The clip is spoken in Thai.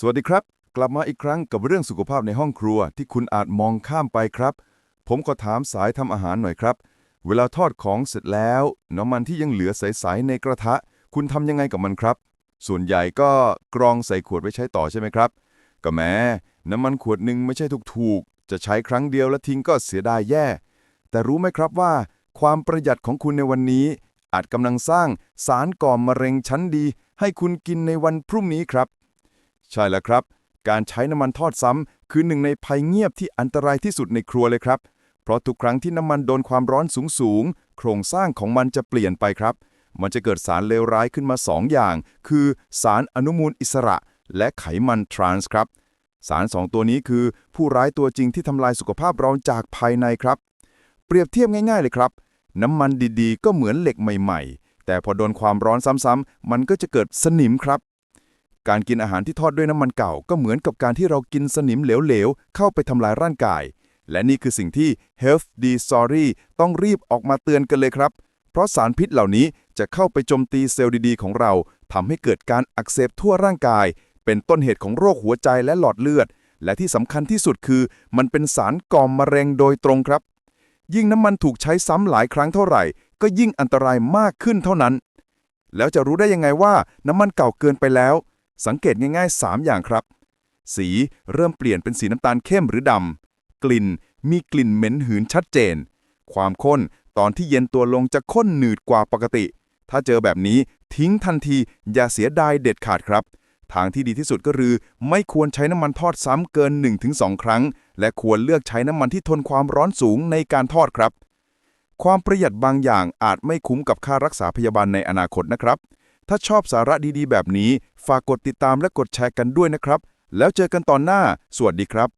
สวัสดีครับ กลับมาอีกครั้งกับเรื่องสุขภาพในห้องครัวที่คุณอาจมองข้ามไปครับ ผมก็ถามสายทำอาหารหน่อยครับ เวลาทอดของเสร็จแล้ว น้ำมันที่ยังเหลือใสๆในกระทะ คุณทำยังไงกับมันครับ ส่วนใหญ่ก็กรองใส่ขวดไว้ใช้ต่อใช่ไหมครับ ก็แม้น้ำมันขวดหนึ่งไม่ใช่ถูกๆจะใช้ครั้งเดียวแล้วทิ้งก็เสียดายแย่ แต่รู้ไหมครับว่า ความประหยัดของคุณในวันนี้ อาจกำลังสร้างสารก่อมะเร็งชั้นดี ให้คุณกินในวันพรุ่งนี้ครับ ใช่แล้วครับ การใช้น้ำมันทอดซ้ำคือหนึ่งในภัยเงียบที่อันตรายที่สุดในครัวเลยครับ เพราะทุกครั้งที่น้ำมันโดนความร้อนสูงๆ โครงสร้างของมันจะเปลี่ยนไปครับ มันจะเกิดสารเลวร้ายขึ้นมา 2 อย่าง คือสารอนุมูลอิสระ และไขมันทรานส์ครับ สาร 2 ตัวนี้คือผู้ร้ายตัวจริงที่ทำลายสุขภาพเราจากภายในครับ เปรียบเทียบง่ายๆเลยครับ น้ำมันดีๆ ก็เหมือนเหล็กใหม่ ๆ แต่พอโดนความร้อนซ้ำๆมันก็จะเกิดสนิมครับ การกินอาหารที่ทอดด้วยน้ำมันเก่าก็เหมือนกับการที่เรากินสนิมเหลวๆ เข้าไปทำลายร่างกาย และนี่คือสิ่งที่ Health D Story ต้องรีบออกมาเตือนกันเลยครับ เพราะสารพิษเหล่านี้จะเข้าไปโจมตีเซลล์ดีๆ ของเราทำให้เกิดการอักเสบทั่วร่างกาย เป็นต้นเหตุของโรคหัวใจและหลอดเลือด และที่สำคัญที่สุดคือ มันเป็นสารก่อมะเร็งโดยตรงครับ ยิ่งน้ำมันถูกใช้ซ้ำหลายครั้งเท่าไหร่ ก็ยิ่งอันตรายมากขึ้นเท่านั้น แล้วจะรู้ได้ยังไงว่าน้ำมันเก่าเกินไปแล้ว สังเกตง่ายๆ 3 อย่างครับ สีเริ่มเปลี่ยนเป็นสีน้ำตาลเข้มหรือดำ กลิ่นมีกลิ่นเหม็นหืนชัดเจน ความข้นตอนที่เย็นตัวลงจะข้นหนืดกว่าปกติ ถ้าเจอแบบนี้ทิ้งทันทีอย่าเสียดายเด็ดขาดครับ ทางที่ดีที่สุดก็คือ ไม่ควรใช้น้ำมันทอดซ้ำเกิน 1-2 ครั้ง และควรเลือกใช้น้ำมันที่ทนความร้อนสูงในการทอดครับ ความประหยัดบางอย่างอาจไม่คุ้มกับค่ารักษาพยาบาลในอนาคตนะครับ ถ้าชอบสาระดีๆ แบบนี้ ฝากกดติดตามและกดแชร์กันด้วยนะครับ แล้วเจอกันตอนหน้า สวัสดีครับ